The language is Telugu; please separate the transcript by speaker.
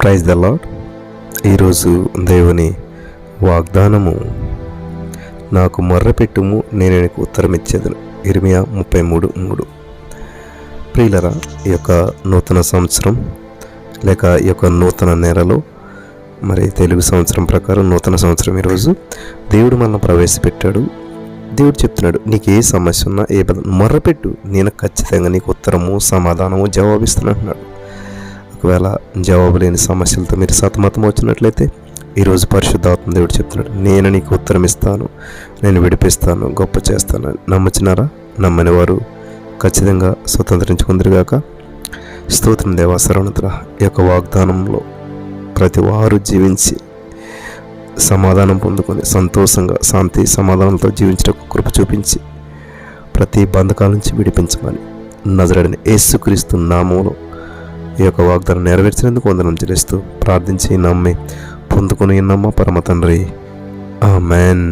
Speaker 1: ప్రైజ్ ద లాడ్ ఈరోజు దేవుని వాగ్దానము నాకు మొర్రపెట్టుము నేను నీకు ఉత్తరం ఇచ్చేదను ఇరిమియా ముప్పై మూడు మూడు. ప్రియులరా ఈ యొక్క నూతన సంవత్సరం లేక ఈ యొక్క నూతన నెలలో మరి తెలుగు సంవత్సరం ప్రకారం నూతన సంవత్సరం ఈరోజు దేవుడు మనల్ని ప్రవేశపెట్టాడు. దేవుడు చెప్తున్నాడు నీకు ఏ సమస్య ఉన్నా ఏ బాధ మొర్రపెట్టు. నేను ఖచ్చితంగా నీకు ఉత్తరము సమాధానము జవాబిస్తున్నా అంటున్నాడు. ఒకవేళ జవాబు లేని సమస్యలతో మీరు సతమతం వచ్చినట్లయితే ఈరోజు పరిశుద్ధాత్మ దేవుడు చెప్తున్నాడు నేను నీకు ఉత్తరం ఇస్తాను నేను విడిపిస్తాను గొప్ప చేస్తాను అని నమ్మని వారు ఖచ్చితంగా స్వతంత్రించుకుందరుగాక. స్తోత్రం దేవా సర్వనతుల ఈ యొక్క వాగ్దానంలో ప్రతి వారు జీవించి సమాధానం పొందుకొని సంతోషంగా శాంతి సమాధానంతో జీవించడానికి కృప చూపించి ప్రతి బంధకాల నుంచి విడిపించమని నజరడిని యేసుక్రీస్తు నామంలో ఈ యొక్క వాగ్దానం నెరవేర్చినందుకు వందనం చెల్లిస్తూ ప్రార్థించి నమ్మి పొందుకుని నమ్మ పరమ తండ్రి? ఆ మ్యాన్